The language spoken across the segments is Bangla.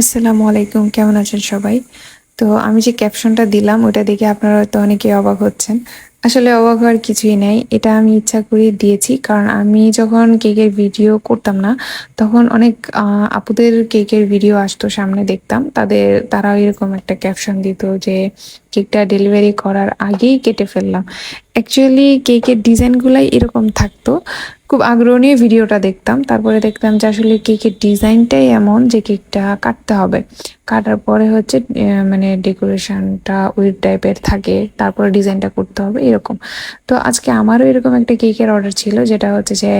আসসালামু আলাইকুম, কেমন আছেন সবাই? তো আমি যে ক্যাপশনটা দিলাম ওটা দেখে আপনারা হয়তো অনেকে অবাক হচ্ছেন। আসলে অবাক হওয়ার কিছুই নেই। এটা আমি ইচ্ছা করে দিয়েছি, কারণ আমি যখন কেকের ভিডিও করতাম না, তখন অনেক আপুদের কেকের ভিডিও আসতো সামনে দেখতাম। তাদের তারা এরকম একটা ক্যাপশন দিত যে, কেকটা ডেলিভারি করার আগেই কেটে ফেললাম। অ্যাকচুয়ালি কেকের ডিজাইনগুলাই এরকম থাকতো। খুব আগ্রহ নিয়ে ভিডিওটা দেখতাম। তারপরে দেখতাম যে আসলে কেকের ডিজাইনটাই এমন যে কেকটা কাটতে হবে। কাটার পরে হচ্ছে মানে ডেকোরেশনটা ওই টাইপের থাকে, তারপরে ডিজাইনটা করতে হবে, এরকম। তো আজকে আমারও এরকম একটা কেকের অর্ডার ছিল, যেটা হচ্ছে যে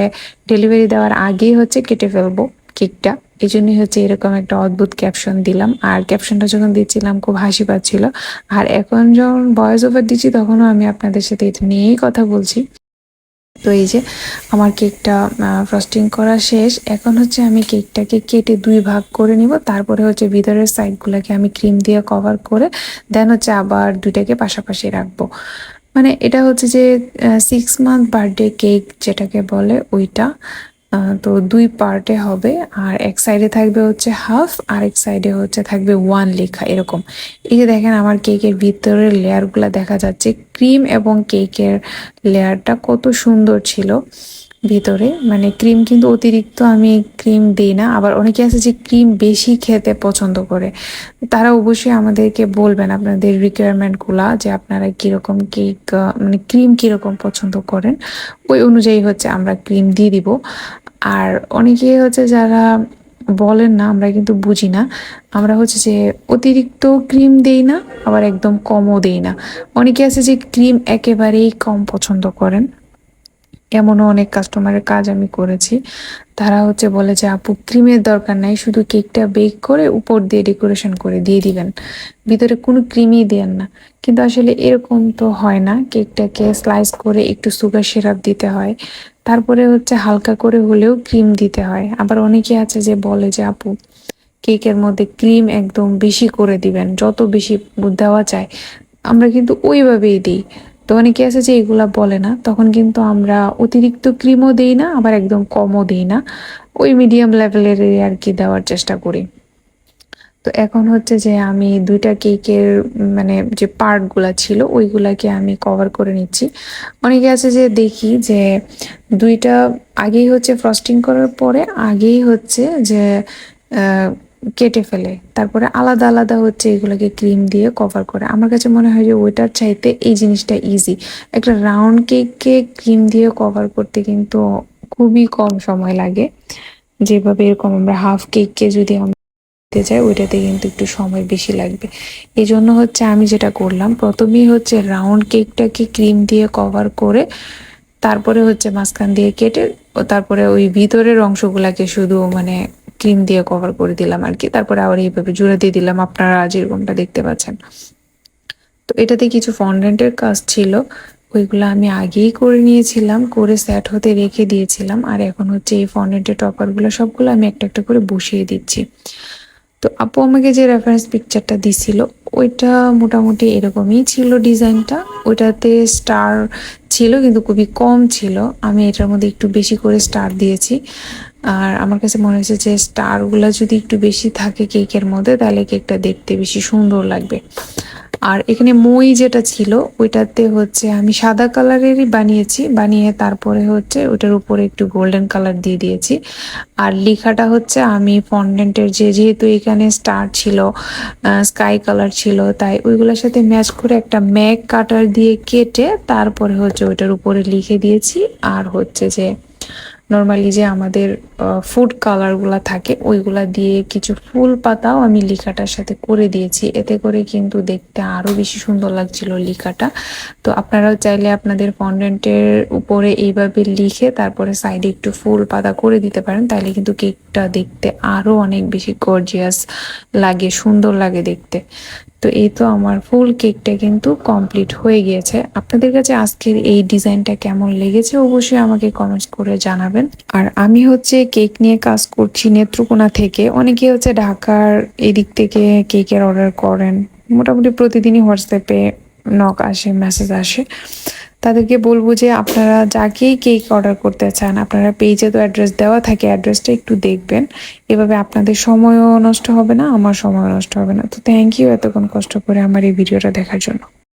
ডেলিভারি দেওয়ার আগেই হচ্ছে কেটে ফেলব কেকটা। এই জন্যই হচ্ছে এরকম একটা অদ্ভুত ক্যাপশন দিলাম। আর ক্যাপশনটা যখন দিচ্ছিলাম, খুব হাসি পাচ্ছিল। আর এখন যখন ভয়েস ওভার দিচ্ছি, তখনও আমি আপনাদের সাথে এটা নিয়েই কথা বলছি। তো এই যে আমার কেকটা ফ্রস্টিং করা শেষ। এখন হচ্ছে আমি কেকটাকে কেটে দুই ভাগ করে নিব। তারপরে হচ্ছে ভিতরের সাইডগুলোকে আমি ক্রিম দিয়ে কভার করে দেন হচ্ছে আবার দুইটাকে পাশাপাশি রাখব। মানে এটা হচ্ছে যে সিক্স মান্থ বার্থডে কেক যেটাকে বলে ওইটা। তো দুই পার্টে হবে। আর এক সাইডে থাকবে হচ্ছে হাফ আর এক সাইডে হচ্ছে থাকবে ওয়ান লেখা, এরকম। এই যে দেখেন আমার কেকের ভিতরের লেয়ারগুলো দেখা যাচ্ছে ক্রিম এবং কেকের লেয়ারটা কত সুন্দর ছিল। ভিতরে। মানে ক্রিম কিন্তু অতিরিক্ত আমি ক্রিম দিই না। আবার অনেকে আছে যে ক্রিম বেশি খেতে পছন্দ করে। তারা অবশ্যই আমাদেরকে বলবেন আপনাদের রিকোয়ারমেন্টগুলা যে আপনারা কীরকম কেক মানে ক্রিম কীরকম পছন্দ করেন। ওই অনুযায়ী হচ্ছে আমরা ক্রিম দিয়ে দিব। আর অনেকে হচ্ছে যারা বলেন না, আমরা কিন্তু বুঝি না। আমরা হচ্ছে যে অতিরিক্ত ক্রিম দেই না, আবার একদম কমও দেই না। অনেকে আছে যে ক্রিম একেবারেই কম পছন্দ করেন। এমনও অনেক কাস্টমারের কাজ আমি করেছি। তারা হচ্ছে বলে যে, আপু ক্রিমের দরকার নাই, শুধু কেকটা বেক করে উপর দিয়ে ডেকোরেশন করে দিয়ে দিবেন। ভিতরে কোনো ক্রিমই দেন না। কিন্তু আসলে এরকম তো হয় না। কেকটাকে স্লাইস করে একটু সুগার সিরাপ দিতে হয়। তারপরে হচ্ছে হালকা করে হলেও ক্রিম দিতে হয়। আবার অনেকে আছে যে বলে যে, আপু কেকের মধ্যে ক্রিম একদম বেশি করে দিবেন, যত বেশি দেওয়া যায়, আমরা কিন্তু ওইভাবেই দিই। তো অনেকে আছে যে এগুলা বলে না। তখন কিন্তু আমরা অতিরিক্ত ক্রিমও দিই না, আবার একদম কমও দিই না। ওই মিডিয়াম লেভেলের আর কি দেওয়ার চেষ্টা করি। তো এখন হচ্ছে যে আমি দুইটা কেকের মানে যে পার্টগুলা ছিল, ওইগুলাকে আমি কভার করে নিচ্ছি। অনেকে আছে যে দেখি যে দুইটা আগেই হচ্ছে ফ্রস্টিং করার পরে আগেই হচ্ছে যে কেটে ফেলে। তারপরে আলাদা আলাদা হচ্ছে এগুলোকে ক্রিম দিয়ে কভার করে। আমার কাছে মনে হয় যে ওইটার চাইতে এই জিনিসটা ইজি একটা রাউন্ড কেককে ক্রিম দিয়ে কভার করতে কিন্তু খুবই কম সময় লাগে। যেভাবে এরকম আমরা হাফ কেককে যদি আমরা দিতে চাই, ওইটাতে কিন্তু একটু সময় বেশি লাগবে। এই জন্য হচ্ছে আমি যেটা করলাম, প্রথমেই হচ্ছে রাউন্ড কেকটাকে ক্রিম দিয়ে কভার করে, তারপরে হচ্ছে মাঝখান দিয়ে কেটে তারপরে ওই ভিতরের অংশগুলাকে শুধু মানে ক্রিম দিয়ে কভার করে দিলাম আর কি। তারপরে আবার এইভাবে জুড়ে দিয়ে দিলাম আপনারা যেরকমটা দেখতে পাচ্ছেন। তো এটাতে কিছু ফন্ডেন্টের কাজ ছিল, ওইগুলো আমি আগেই করে নিয়েছিলাম, করে সেট হতে রেখে দিয়েছিলাম। আর এখন হচ্ছে এই ফন্ডেন্টের টপারগুলো সবগুলো আমি একটা একটা করে বসিয়ে দিচ্ছি। তো আপু আমাকে যে রেফারেন্স পিকচারটা দিছিল, ওইটা মোটামুটি এরকমই ছিল ডিজাইনটা ওইটাতে স্টার ছিল, কিন্তু খুবই কম ছিল। আমি এটার মধ্যে একটু বেশি করে স্টার দিয়েছি। আর আমার কাছে মনে হয়েছে যে স্টারগুলো যদি একটু বেশি থাকে কেকের মধ্যে, তাহলে কেকটা দেখতে বেশি সুন্দর লাগবে। আর এখানে মই যেটা ছিল, ওইটাতে হচ্ছে আমি সাদা কালারেরই বানিয়েছি। বানিয়ে তারপরে হচ্ছে ওটার উপরে একটু গোল্ডেন কালার দিয়ে দিয়েছি। আর লেখাটা হচ্ছে আমি ফন্ডেন্টের যে যেহেতু এখানে স্টার ছিল স্কাই কালার ছিল, তাই ওইগুলোর সাথে ম্যাচ করে একটা ম্যাক কাটার দিয়ে কেটে তারপরে হচ্ছে ওইটার উপরে লিখে দিয়েছি। আর হচ্ছে যে নর্মালি যে আমাদের ফুড কালারগুলা থাকে, ওইগুলা দিয়ে কিছু ফুল পাতাও আমি লিখাটার সাথে করে দিয়েছি। এতে করে কিন্তু দেখতে আরও বেশি সুন্দর লাগছিল লিখাটা তো আপনারাও চাইলে আপনাদের ফন্ডেন্টের উপরে এইভাবে লিখে তারপরে সাইডে একটু ফুল পাতা করে দিতে পারেন। তাহলে কিন্তু কেকটা দেখতে আরও অনেক বেশি গর্জিয়াস লাগে, সুন্দর লাগে দেখতে। তো এই তো আমার ফুল কেকটা কিন্তু কমপ্লিট হয়ে গিয়েছে। আপনাদের কাছে আজকের এই ডিজাইনটা কেমন লেগেছে অবশ্যই আমাকে কমেন্টস করে জানাবেন। আর আমি হচ্ছে কেক নিয়ে কাজ করছি নেত্রকোনা থেকে। অনেকে হচ্ছে ঢাকার এদিক থেকে কেকের অর্ডার করেন। মোটামুটি প্রতিদিনই হোয়াটসঅ্যাপে নক আসে মেসেজ আসে। তাদেরকে বলব যে আপনারা যাকেই কেক অর্ডার করতে চান, আপনারা পেজে তো অ্যাড্রেস দেওয়া থাকে অ্যাড্রেসটা একটু দেখবেন। এভাবে আপনাদের সময়ও নষ্ট হবে না, আমার সময়ও নষ্ট হবে না। তো থ্যাংক ইউ এতক্ষণ কষ্ট করে আমার এই ভিডিওটা দেখার জন্য।